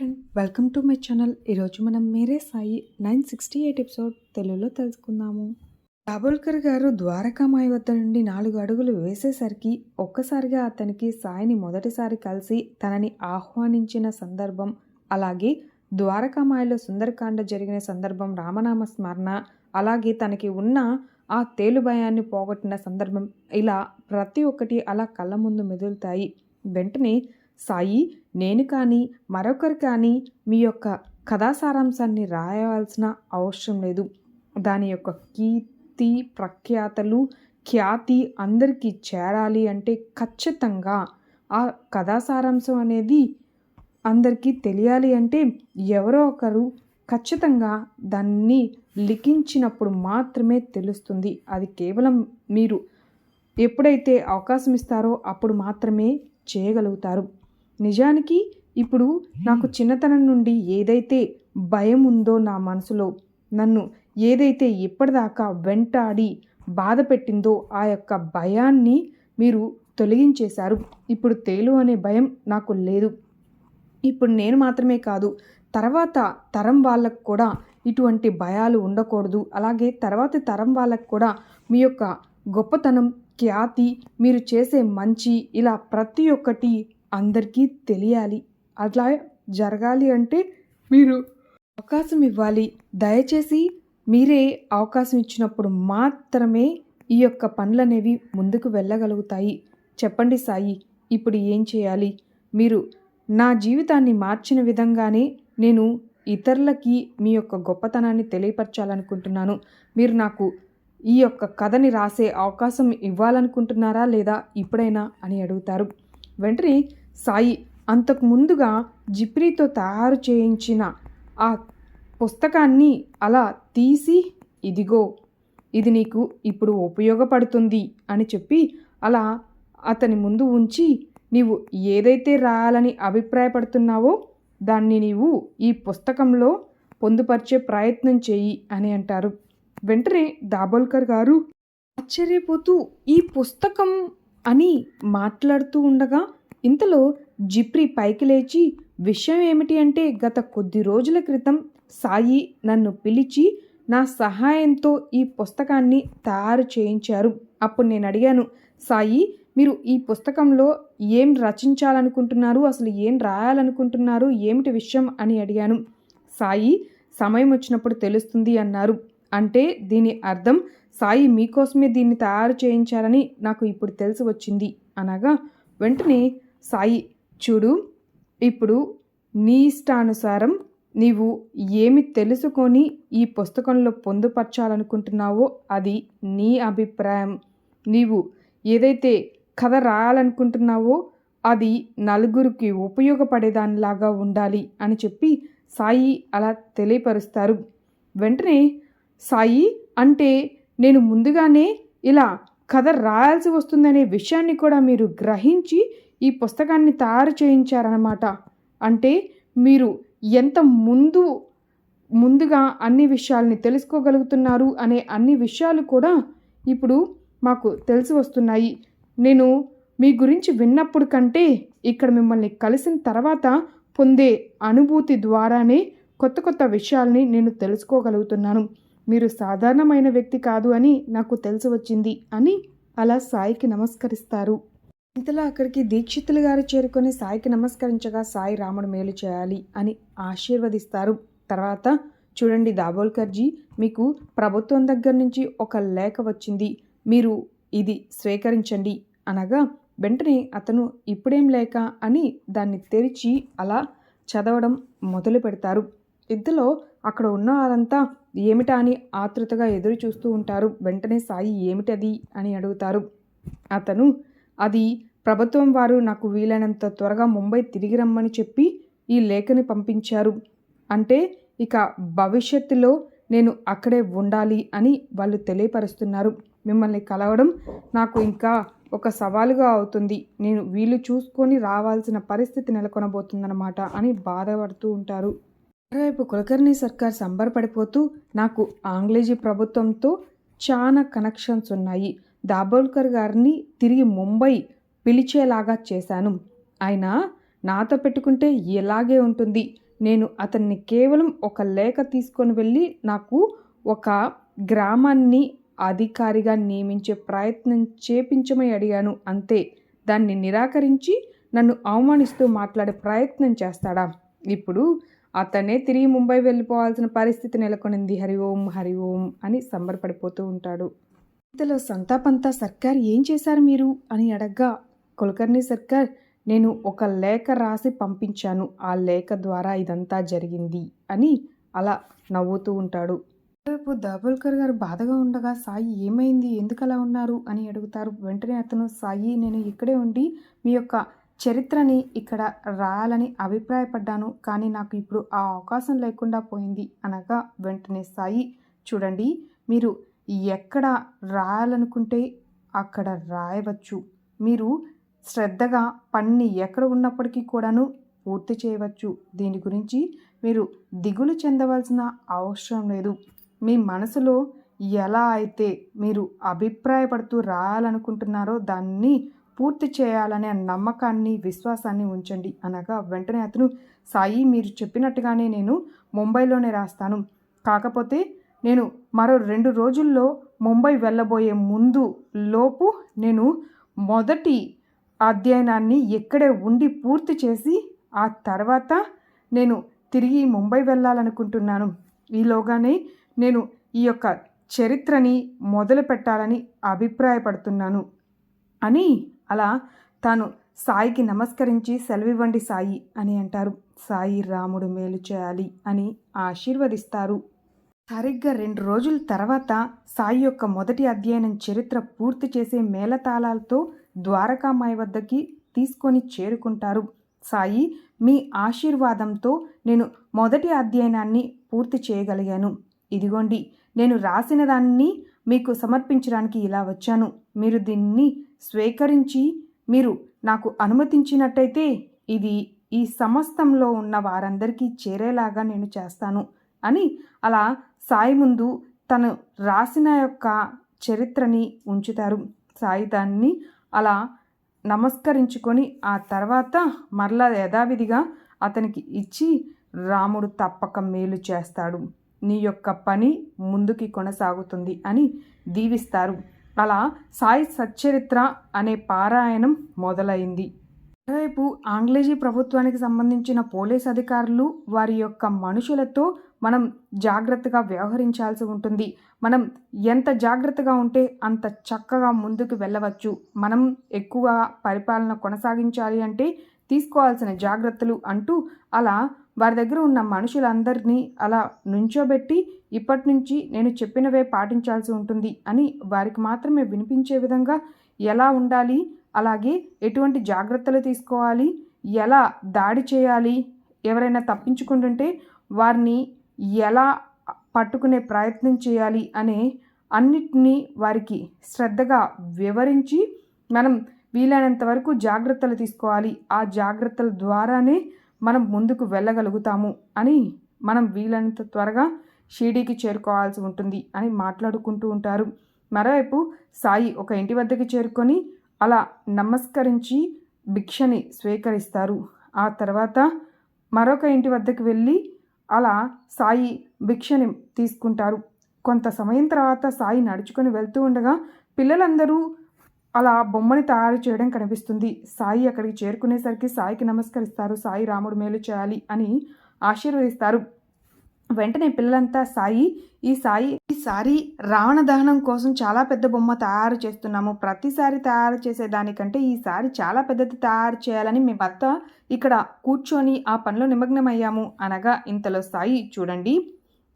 Friend welcome to my channel ఈరోజు మనం Mere Sai nine sixty eight episode తెలుగులో తెలుసుకుందాము. దాబోల్కర్ గారు ద్వారకామాయి వద్ద నుండి నాలుగు అడుగులు వేసేసరికి ఒక్కసారిగా అతనికి సాయిని మొదటిసారి కలిసి తనని ఆహ్వానించిన సందర్భం అలాగే ద్వారకామాయిలో సుందరకాండ జరిగిన సందర్భం రామనామ స్మరణ అలాగే తనకి ఉన్న ఆ తేలు భయాన్ని పోగొట్టిన సందర్భం ఇలా ప్రతి ఒక్కటి అలా కళ్ళ ముందు మెదులుతాయి. వెంటనే సాయి నేను కానీ మరొకరు కానీ మీ యొక్క కథా సారాంశాన్ని రాయవలసిన అవసరం లేదు. దాని యొక్క కీర్తి ప్రఖ్యాతలు ఖ్యాతి అందరికీ చేరాలి అంటే ఖచ్చితంగా ఆ కథా సారాంశం అనేది అందరికీ తెలియాలి అంటే ఎవరో ఒకరు ఖచ్చితంగా దాన్ని లిఖించినప్పుడు మాత్రమే తెలుస్తుంది. అది కేవలం మీరు ఎప్పుడైతే అవకాశం ఇస్తారో అప్పుడు మాత్రమే చేయగలుగుతారు. నిజానికి ఇప్పుడు నాకు చిన్నతనం నుండి ఏదైతే భయం ఉందో నా మనసులో నన్ను ఏదైతే ఇప్పటిదాకా వెంటాడి బాధ పెట్టిందో ఆ యొక్క భయాన్ని మీరు తొలగించేశారు. ఇప్పుడు తేలు అనే భయం నాకు లేదు. ఇప్పుడు నేను మాత్రమే కాదు తర్వాత తరం వాళ్ళకు కూడా ఇటువంటి భయాలు ఉండకూడదు. అలాగే తర్వాత తరం వాళ్ళకు కూడా మీ యొక్క గొప్పతనం ఖ్యాతి మీరు చేసే మంచి ఇలా ప్రతి ఒక్కటి అందరికీ తెలియాలి. అట్లా జరగాలి అంటే మీరు అవకాశం ఇవ్వాలి. దయచేసి మీరే అవకాశం ఇచ్చినప్పుడు మాత్రమే ఈ యొక్క పనులు అనేవి ముందుకు వెళ్ళగలుగుతాయి. చెప్పండి సాయి ఇప్పుడు ఏం చేయాలి? మీరు నా జీవితాన్ని మార్చిన విధంగానే నేను ఇతరులకి మీ యొక్క గొప్పతనాన్ని తెలియపరచాలనుకుంటున్నాను. మీరు నాకు ఈ యొక్క కథని రాసే అవకాశం ఇవ్వాలనుకుంటున్నారా లేదా ఇప్పుడైనా అని అడుగుతారు. వెంటనే సాయి అంతకు ముందుగా జిప్రీతో తయారు చేయించిన ఆ పుస్తకాన్ని అలా తీసి ఇదిగో ఇది నీకు ఇప్పుడు ఉపయోగపడుతుంది అని చెప్పి అలా అతని ముందు ఉంచి నీవు ఏదైతే రాయాలని అభిప్రాయపడుతున్నావో దాన్ని నీవు ఈ పుస్తకంలో పొందుపరిచే ప్రయత్నం చేయి అని అంటారు. వెంటనే దాబోల్కర్ గారు ఆశ్చర్యపోతూ ఈ పుస్తకం అని మాట్లాడుతూ ఉండగా ఇంతలో జిప్రి పైకి లేచి విషయం ఏమిటి అంటే గత కొద్ది రోజుల క్రితం సాయి నన్ను పిలిచి నా సహాయంతో ఈ పుస్తకాన్ని తయారు చేయించారు. అప్పుడు నేను అడిగాను సాయి మీరు ఈ పుస్తకంలో ఏం రచించాలనుకుంటున్నారు? అసలు ఏం రాయాలనుకుంటున్నారు? ఏమిటి విషయం? అని అడిగాను. సాయి సమయం వచ్చినప్పుడు తెలుస్తుంది అన్నారు. అంటే దీని అర్థం సాయి మీకోసమే దీన్ని తయారు చేయించారని నాకు ఇప్పుడు తెలిసి వచ్చింది అనగా వెంటనే సాయి. చూడు ఇప్పుడు నీ ఇష్టానుసారం నీవు ఏమి తెలుసుకొని ఈ పుస్తకంలో పొందుపరచాలనుకుంటున్నావో అది నీ అభిప్రాయం. నీవు ఏదైతే కథ రాయాలనుకుంటున్నావో అది నలుగురికి ఉపయోగపడేదానిలాగా ఉండాలి అని చెప్పి సాయి అలా తెలియపరుస్తారు. వెంటనే సాయి అంటే నేను ముందుగానే ఇలా కథ రాయాల్సి వస్తుందనే విషయాన్ని కూడా మీరు గ్రహించి ఈ పుస్తకాన్ని తయారు చేయించారనమాట అంటే మీరు ఎంత ముందు ముందుగా అన్ని విషయాల్ని తెలుసుకోగలుగుతున్నారు అనే అన్ని విషయాలు కూడా ఇప్పుడు మాకు తెలిసి వస్తున్నాయి. నేను మీ గురించి విన్నప్పుడు కంటే ఇక్కడ మిమ్మల్ని కలిసిన తర్వాత పొందే అనుభూతి ద్వారానే కొత్త కొత్త విషయాల్ని నేను తెలుసుకోగలుగుతున్నాను. మీరు సాధారణమైన వ్యక్తి కాదు అని నాకు తెలిసి వచ్చింది అని అలా సాయికి నమస్కరిస్తారు. ఇంతలో అక్కడికి దీక్షితులు గారు చేరుకొని సాయికి నమస్కరించగా సాయి రాముడు మేలు చేయాలి అని ఆశీర్వదిస్తారు. తర్వాత చూడండి దాబోల్కర్జీ మీకు ప్రభుత్వం దగ్గర నుంచి ఒక లేఖ వచ్చింది. మీరు ఇది స్వీకరించండి అనగా వెంటనే అతను ఇప్పుడేం లేక అని దాన్ని తెరిచి అలా చదవడం మొదలు పెడతారు. ఇంతలో అక్కడ ఉన్న వారంతా ఏమిటా అని ఆతృతగా ఎదురు చూస్తూ ఉంటారు. వెంటనే సాయి ఏమిటది అని అడుగుతారు. అతను అది ప్రభుత్వం వారు నాకు వీలైనంత త్వరగా ముంబై తిరిగి రమ్మని చెప్పి ఈ లేఖని పంపించారు. అంటే ఇక భవిష్యత్తులో నేను అక్కడే ఉండాలి అని వాళ్ళు తెలియపరుస్తున్నారు. మిమ్మల్ని కలవడం నాకు ఇంకా ఒక సవాలుగా అవుతుంది. నేను వీలు చూసుకొని రావాల్సిన పరిస్థితి నెలకొనబోతుందన్నమాట అని బాధపడుతూ ఉంటారు. మరోవైపు కులకర్ణి సర్కార్ సంబరపడిపోతూ నాకు ఆంగ్లేజీ ప్రభుత్వంతో చాలా కనెక్షన్స్ ఉన్నాయి. దాబోల్కర్ గారిని తిరిగి ముంబై పిలిచేలాగా చేశాను. ఆయన నాతో పెట్టుకుంటే ఇలాగే ఉంటుంది. నేను అతన్ని కేవలం ఒక లేఖ తీసుకొని వెళ్ళి నాకు ఒక గ్రామాన్ని అధికారిగా నియమించే ప్రయత్నం చేపించమని అడిగాను. అంతే. దాన్ని నిరాకరించి నన్ను అవమానిస్తూ మాట్లాడే ప్రయత్నం చేస్తాడా? ఇప్పుడు అతనే తిరిగి ముంబై వెళ్ళిపోవాల్సిన పరిస్థితి నెలకొనింది. హరి ఓం హరి ఓం అని సంబరపడిపోతూ ఉంటాడు. ఇంతలో సంతాపంతా సర్కార్ ఏం చేశారు మీరు? అని అడగ్గా కులకర్ణి సర్కార్ నేను ఒక లేఖ రాసి పంపించాను. ఆ లేఖ ద్వారా ఇదంతా జరిగింది అని అలా నవ్వుతూ ఉంటాడు. రేపు దాబోల్కర్ గారు బాధగా ఉండగా సాయి ఏమైంది? ఎందుకు అలా ఉన్నారు? అని అడుగుతారు. వెంటనే అతను సాయి నేను ఇక్కడే ఉండి మీ యొక్క చరిత్రని ఇక్కడ రాయాలని అభిప్రాయపడ్డాను. కానీ నాకు ఇప్పుడు ఆ అవకాశం లేకుండా పోయింది అనగా వెంటనే సాయి చూడండి మీరు ఎక్కడ రాయాలనుకుంటే అక్కడ రాయవచ్చు. మీరు శ్రద్ధగా పని ఎక్కడ ఉన్నప్పటికీ కూడాను పూర్తి చేయవచ్చు. దీని గురించి మీరు దిగులు చెందవలసిన అవసరం లేదు. మీ మనసులో ఎలా అయితే మీరు అభిప్రాయపడుతూ రాయాలనుకుంటున్నారో దాన్ని పూర్తి చేయాలనే నమ్మకాన్ని విశ్వాసాన్ని ఉంచండి. అనగా వెంటనే అతను సాయి మీరు చెప్పినట్టుగానే నేను ముంబైలోనే రాస్తాను. కాకపోతే నేను మరో రెండు రోజుల్లో ముంబై వెళ్ళబోయే ముందు లోపు నేను మొదటి అధ్యయనాన్ని ఇక్కడే ఉండి పూర్తి చేసి ఆ తర్వాత నేను తిరిగి ముంబై వెళ్ళాలనుకుంటున్నాను. ఈలోగానే నేను ఈ యొక్క చరిత్రని మొదలు పెట్టాలని అభిప్రాయపడుతున్నాను. అని అలా తాను సాయికి నమస్కరించి సెలవివ్వండి సాయి అని అంటారు. సాయి రాముడు మేలు చేయాలి అని ఆశీర్వదిస్తారు. సరిగ్గా రెండు రోజుల తర్వాత సాయి యొక్క మొదటి అధ్యయనం చరిత్ర పూర్తి చేసే మేళతాళాలతో ద్వారకామాయి వద్దకి తీసుకొని చేరుకుంటారు. సాయి మీ ఆశీర్వాదంతో నేను మొదటి అధ్యయనాన్ని పూర్తి చేయగలిగాను. ఇదిగోండి నేను రాసిన దాన్ని మీకు సమర్పించడానికి ఇలా వచ్చాను. మీరు దీన్ని స్వీకరించి మీరు నాకు అనుమతించినట్టయితే ఇది ఈ సమస్తంలో ఉన్న వారందరికీ చేరేలాగా నేను చేస్తాను అని అలా సాయి ముందు తను రాసిన యొక్క చరిత్రని ఉంచుతారు. సాయి దాన్ని అలా నమస్కరించుకొని ఆ తర్వాత మరలా యథావిధిగా అతనికి ఇచ్చి రాముడు తప్పక మేలు చేస్తాడు. నీ యొక్క పని ముందుకి కొనసాగుతుంది అని దీవిస్తారు. అలా సాయి సచ్చరిత్ర అనే పారాయణం మొదలైంది. మరోవైపు ఆంగ్లేజీ ప్రభుత్వానికి సంబంధించిన పోలీస్ అధికారులు వారి యొక్క మనుషులతో మనం జాగ్రత్తగా వ్యవహరించాల్సి ఉంటుంది. మనం ఎంత జాగ్రత్తగా ఉంటే అంత చక్కగా ముందుకు వెళ్ళవచ్చు. మనం ఎక్కువ పరిపాలన కొనసాగించాలి అంటే తీసుకోవాల్సిన జాగ్రత్తలు అంటూ అలా వారి దగ్గర ఉన్న మనుషులందరినీ అలా నుంచోబెట్టి ఇప్పటి నుంచి నేను చెప్పినవే పాటించాల్సి ఉంటుంది అని వారికి మాత్రమే వినిపించే విధంగా ఎలా ఉండాలి అలాగే ఎటువంటి జాగ్రత్తలు తీసుకోవాలి? ఎలా దాడి చేయాలి? ఎవరైనా తప్పించుకుంటుంటే వారిని ఎలా పట్టుకునే ప్రయత్నం చేయాలి అనే అన్నిటినీ వారికి శ్రద్ధగా వివరించి మనం వీలైనంత వరకు జాగ్రత్తలు తీసుకోవాలి. ఆ జాగ్రత్తల ద్వారానే మనం ముందుకు వెళ్ళగలుగుతాము అని మనం వీలైనంత త్వరగా షిరిడీకి చేరుకోవాల్సి ఉంటుంది అని మాట్లాడుకుంటూ ఉంటారు. మరోవైపు సాయి ఒక ఇంటి వద్దకు చేరుకొని అలా నమస్కరించి భిక్షని స్వీకరిస్తారు. ఆ తర్వాత మరొక ఇంటి వద్దకు వెళ్ళి అలా సాయి భిక్షని తీసుకుంటారు. కొంత సమయం తర్వాత సాయి నడుచుకొని వెళ్తూ ఉండగా పిల్లలందరూ అలా బొమ్మని తయారు చేయడం కనిపిస్తుంది. సాయి అక్కడికి చేరుకునేసరికి సాయికి నమస్కరిస్తారు. సాయి రాముడు మేలు చేయాలి అని ఆశీర్వదిస్తారు. వెంటనే పిల్లలంతా సాయి ఈ సాయి ఈసారి రావణ దహనం కోసం చాలా పెద్ద బొమ్మ తయారు చేస్తున్నాము. ప్రతిసారి తయారు చేసేదానికంటే ఈసారి చాలా పెద్దది తయారు చేయాలని మేమంతా ఇక్కడ కూర్చొని ఆ పనిలో నిమగ్నమయ్యాము. అనగా ఇంతలో సాయి చూడండి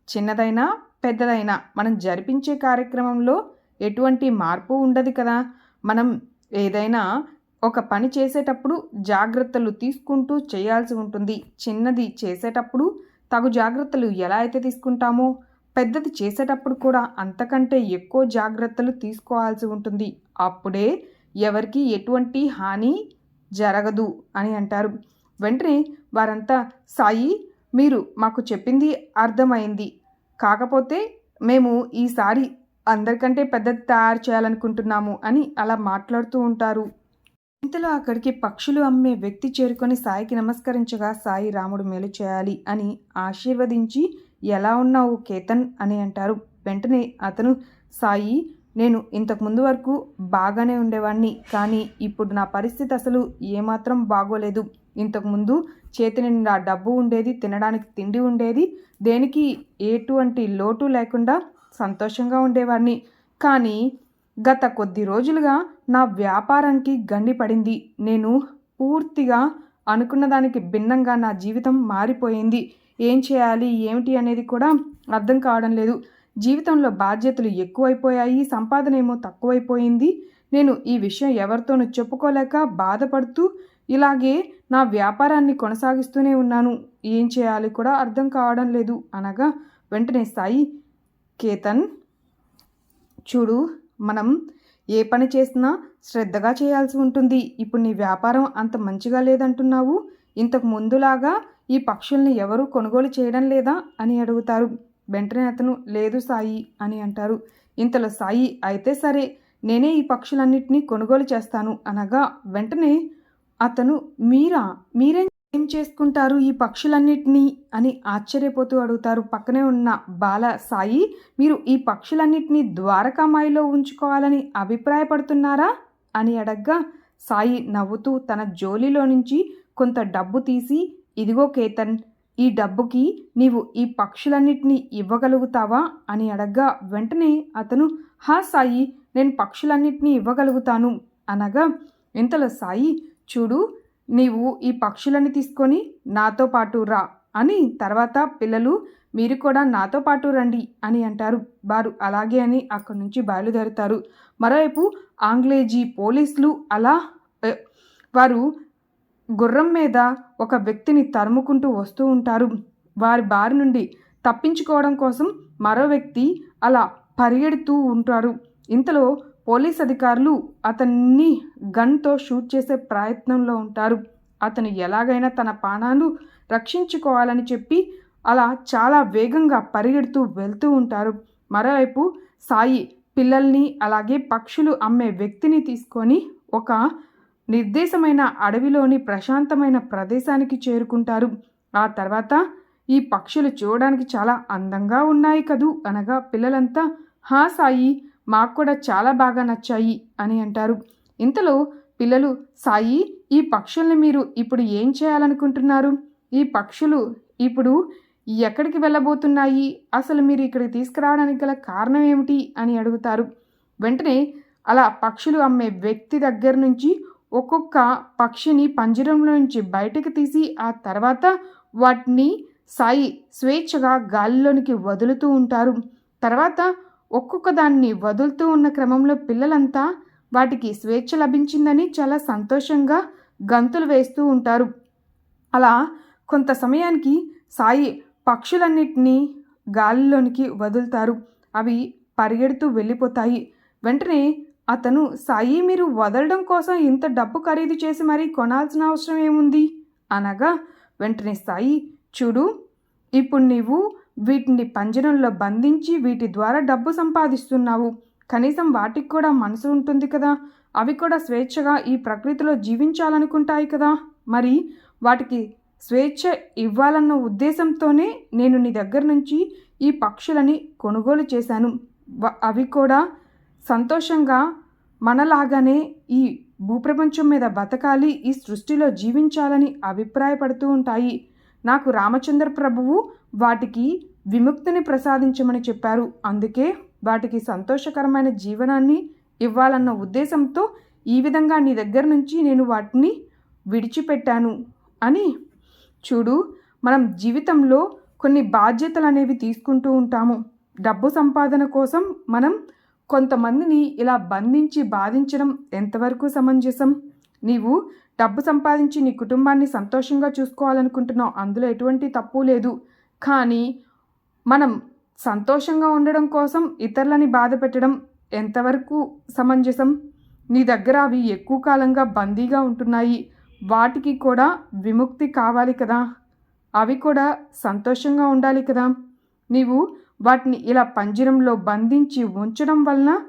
చిన్నదైనా పెద్దదైనా మనం జరిపించే కార్యక్రమంలో ఎటువంటి మార్పు ఉండదు కదా. మనం ఏదైనా ఒక పని చేసేటప్పుడు జాగ్రత్తలు తీసుకుంటూ చేయాల్సి ఉంటుంది. చిన్నది చేసేటప్పుడు తగు జాగ్రత్తలు ఎలా అయితే తీసుకుంటామో పెద్దది చేసేటప్పుడు కూడా అంతకంటే ఎక్కువ జాగ్రత్తలు తీసుకోవాల్సి ఉంటుంది. అప్పుడే ఎవరికి ఎటువంటి హాని జరగదు అని అంటారు. వెంటనే వారంతా సాయి మీరు మాకు చెప్పింది అర్థమైంది. కాకపోతే మేము ఈసారి అందరికంటే పెద్దది తయారు చేయాలనుకుంటున్నాము అని అలా మాట్లాడుతూ ఉంటారు. ఇంతలో అక్కడికి పక్షులు అమ్మే వ్యక్తి చేరుకొని సాయికి నమస్కరించగా సాయి రాముడు మేలు చేయాలి అని ఆశీర్వదించి ఎలా ఉన్నావు కేతన్? అని అంటారు. వెంటనే అతను సాయి నేను ఇంతకు ముందు వరకు బాగానే ఉండేవాడిని కానీ ఇప్పుడు నా పరిస్థితి అసలు ఏమాత్రం బాగోలేదు. ఇంతకుముందు చేతి నిండా డబ్బు ఉండేది తినడానికి తిండి ఉండేది దేనికి ఎటువంటి లోటు లేకుండా సంతోషంగా ఉండేవాడిని కానీ గత కొద్ది రోజులుగా నా వ్యాపారానికి గండి పడింది. నేను పూర్తిగా అనుకున్న దానికి భిన్నంగా నా జీవితం మారిపోయింది. ఏం చేయాలి ఏమిటి అనేది కూడా అర్థం కావడం లేదు. జీవితంలో బాధ్యతలు ఎక్కువైపోయాయి సంపాదన ఏమో తక్కువైపోయింది. నేను ఈ విషయం ఎవరితోనూ చెప్పుకోలేక బాధపడుతూ ఇలాగే నా వ్యాపారాన్ని కొనసాగిస్తూనే ఉన్నాను. ఏం చేయాలి కూడా అర్థం కావడం లేదు. అనగా వెంటనే సాయి కేతన్ చూడు మనం ఏ పని చేసినా శ్రద్ధగా చేయాల్సి ఉంటుంది. ఇప్పుడు నీ వ్యాపారం అంత మంచిగా లేదంటున్నావు. ఇంతకు ముందులాగా ఈ పక్షుల్ని ఎవరు కొనుగోలు చేయడం లేదా? అని అడుగుతారు. వెంటనే అతను లేదు సాయి అని అంటారు. ఇంతలో సాయి అయితే సరే నేనే ఈ పక్షులన్నింటినీ కొనుగోలు చేస్తాను అనగా వెంటనే అతను మీరా? మీరేం ఏం చేసుకుంటారు ఈ పక్షులన్నిటినీ అని ఆశ్చర్యపోతూ అడుగుతారు. పక్కనే ఉన్న బాల సాయి మీరు ఈ పక్షులన్నిటినీ ద్వారకామాయిలో ఉంచుకోవాలని అభిప్రాయపడుతున్నారా? అని అడగ్గా సాయి నవ్వుతూ తన జోలిలో నుంచి కొంత డబ్బు తీసి ఇదిగో కేతన్ ఈ డబ్బుకి నీవు ఈ పక్షులన్నిటినీ ఇవ్వగలుగుతావా? అని అడగ్గా వెంటనే అతను హా సాయి నేను పక్షులన్నిటినీ ఇవ్వగలుగుతాను అనగా ఇంతలో సాయి చూడు నీవు ఈ పక్షులని తీసుకొని నాతో పాటు రా అని తర్వాత పిల్లలు మీరు కూడా నాతో పాటు రండి అని అంటారు. వారు అలాగే అని అక్కడి నుంచి బయలుదేరుతారు. మరోవైపు ఆంగ్లేజీ పోలీసులు అలా వారు గుర్రం మీద ఒక వ్యక్తిని తరుముకుంటూ వస్తూ ఉంటారు. వారి బారి నుండి తప్పించుకోవడం కోసం మరో వ్యక్తి అలా పరిగెడుతూ ఉంటారు. ఇంతలో పోలీస్ అధికారులు అతన్ని గన్తో షూట్ చేసే ప్రయత్నంలో ఉంటారు. అతను ఎలాగైనా తన ప్రాణాలు రక్షించుకోవాలని చెప్పి అలా చాలా వేగంగా పరిగెడుతూ వెళ్తూ ఉంటారు. మరోవైపు సాయి పిల్లల్ని అలాగే పక్షులు అమ్మే వ్యక్తిని తీసుకొని ఒక నిర్దేశమైన అడవిలోని ప్రశాంతమైన ప్రదేశానికి చేరుకుంటారు. ఆ తర్వాత ఈ పక్షులు చూడడానికి చాలా అందంగా ఉన్నాయి కదూ అనగా పిల్లలంతా హా సాయి మాకు కూడా చాలా బాగా నచ్చాయి అని అంటారు. ఇంతలో పిల్లలు సాయి ఈ పక్షుల్ని మీరు ఇప్పుడు ఏం చేయాలనుకుంటున్నారు? ఈ పక్షులు ఇప్పుడు ఎక్కడికి వెళ్ళబోతున్నాయి? అసలు మీరు ఇక్కడికి తీసుకురావడానికి గల కారణం ఏమిటి? అని అడుగుతారు. వెంటనే అలా పక్షులు అమ్మే వ్యక్తి దగ్గర నుంచి ఒక్కొక్క పక్షిని పంజరంలో నుంచి బయటకు తీసి ఆ తర్వాత వాటిని సాయి స్వేచ్ఛగా గాలిలోనికి వదులుతూ ఉంటారు. తర్వాత ఒక్కొక్క దాన్ని వదులుతూ ఉన్న క్రమంలో పిల్లలంతా వాటికి స్వేచ్ఛ లభించిందని చాలా సంతోషంగా గంతులు వేస్తూ ఉంటారు. అలా కొంత సమయానికి సాయి పక్షులన్నిటినీ గాలిలోనికి వదులుతారు. అవి పరిగెడుతూ వెళ్ళిపోతాయి. వెంటనే అతను సాయి మీరు వదలడం కోసం ఇంత డబ్బు ఖరీదు చేసి మరీ కొనాల్సిన అవసరం ఏముంది? అనగా వెంటనే సాయి చూడు ఇప్పుడు నీవు వీటిని పంజరంలో బంధించి వీటి ద్వారా డబ్బు సంపాదిస్తున్నావు. కనీసం వాటికి కూడా మనసు ఉంటుంది కదా. అవి కూడా స్వేచ్ఛగా ఈ ప్రకృతిలో జీవించాలనుకుంటాయి కదా. మరి వాటికి స్వేచ్ఛ ఇవ్వాలన్న ఉద్దేశంతోనే నేను నీ దగ్గర నుంచి ఈ పక్షులని కొనుగోలు చేశాను. అవి కూడా సంతోషంగా మనలాగానే ఈ భూప్రపంచం మీద బతకాలి ఈ సృష్టిలో జీవించాలని అభిప్రాయపడుతూ ఉంటాయి. నాకు రామచంద్ర ప్రభువు వాటికి విముక్తిని ప్రసాదించమని చెప్పారు. అందుకే వాటికి సంతోషకరమైన జీవనాన్ని ఇవ్వాలన్న ఉద్దేశంతో ఈ విధంగా నీ దగ్గర నుంచి నేను వాటిని విడిచిపెట్టాను అని చూడు మనం జీవితంలో కొన్ని బాధ్యతలు అనేవి తీసుకుంటూ ఉంటాము. డబ్బు సంపాదన కోసం మనం కొంతమందిని ఇలా బంధించి బాధించడం ఎంతవరకు సమంజసం? నీవు డబ్బు సంపాదించి నీ కుటుంబాన్ని సంతోషంగా చూసుకోవాలనుకుంటున్నావు. అందులో ఎటువంటి తప్పు లేదు. కానీ మనం సంతోషంగా ఉండడం కోసం ఇతరులని బాధ పెట్టడం ఎంతవరకు సమంజసం? నీ దగ్గర అవి ఎక్కువ కాలంగా బందీగా ఉంటున్నాయి. వాటికి కూడా విముక్తి కావాలి కదా? అవి కూడా సంతోషంగా ఉండాలి కదా? నీవు వాటిని ఇలా పంజరంలో బంధించి ఉంచడం వలన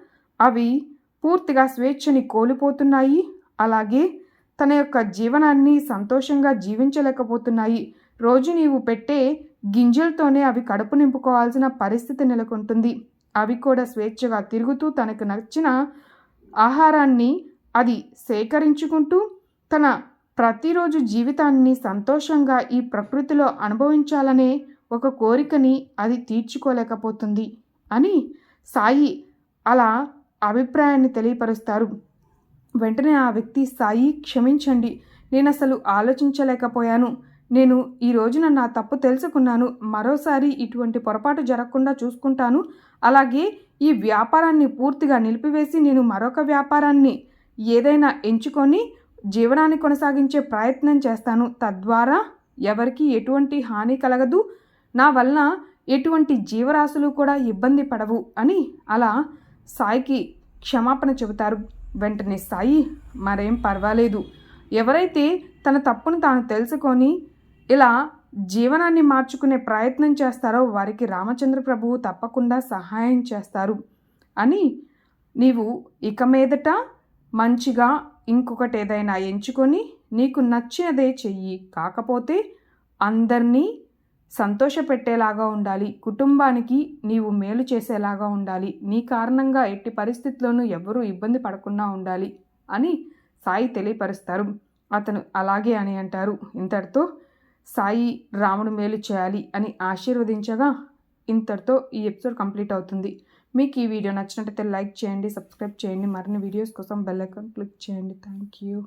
అవి పూర్తిగా స్వేచ్ఛని కోల్పోతున్నాయి. అలాగే తన యొక్క జీవనాన్ని సంతోషంగా జీవించలేకపోతున్నాయి. రోజు నీవు పెట్టే గింజలతోనే అవి కడుపు నింపుకోవాల్సిన పరిస్థితి నెలకొంటుంది. అవి కూడా స్వేచ్ఛగా తిరుగుతూ తనకు నచ్చిన ఆహారాన్ని అది సేకరించుకుంటూ తన ప్రతిరోజు జీవితాన్ని సంతోషంగా ఈ ప్రకృతిలో అనుభవించాలనే ఒక కోరికని అది తీర్చుకోలేకపోతుంది అని సాయి అలా అభిప్రాయాన్ని తెలియపరుస్తారు. వెంటనే ఆ వ్యక్తి సాయి క్షమించండి. నేను అసలు ఆలోచించలేకపోయాను. నేను ఈ రోజున నా తప్పు తెలుసుకున్నాను. మరోసారి ఇటువంటి పొరపాటు జరగకుండా చూసుకుంటాను. అలాగే ఈ వ్యాపారాన్ని పూర్తిగా నిలిపివేసి నేను మరొక వ్యాపారాన్ని ఏదైనా ఎంచుకొని జీవనాన్ని కొనసాగించే ప్రయత్నం చేస్తాను. తద్వారా ఎవరికి ఎటువంటి హాని కలగదు. నా వలన ఎటువంటి జీవరాశులు కూడా ఇబ్బంది పడవు అని అలా సాయికి క్షమాపణ చెబుతారు. వెంటనే సాయి మరేం పర్వాలేదు. ఎవరైతే తన తప్పును తాను తెలుసుకొని ఇలా జీవనాన్ని మార్చుకునే ప్రయత్నం చేస్తారో వారికి రామచంద్ర ప్రభువు తప్పకుండా సహాయం చేస్తారు అని నీవు ఇక మీదట మంచిగా ఇంకొకటి ఏదైనా ఎంచుకొని నీకు నచ్చినదే చెయ్యి. కాకపోతే అందరినీ సంతోషపెట్టేలాగా ఉండాలి. కుటుంబానికి నీవు మేలు చేసేలాగా ఉండాలి. నీ కారణంగా ఎట్టి పరిస్థితుల్లోనూ ఎవరూ ఇబ్బంది పడకుండా ఉండాలి అని సాయి తెలియపరుస్తారు. అతను అలాగే అని అంటారు. ఇంతటితో సాయి రాముడు మేలు చేయాలి అని ఆశీర్వదించగా ఇంతటితో ఈ ఎపిసోడ్ కంప్లీట్ అవుతుంది. మీకు ఈ వీడియో నచ్చినట్టయితే లైక్ చేయండి సబ్స్క్రైబ్ చేయండి. మరిన్ని వీడియోస్ కోసం బెల్ ఐకాన్ క్లిక్ చేయండి. Thank you.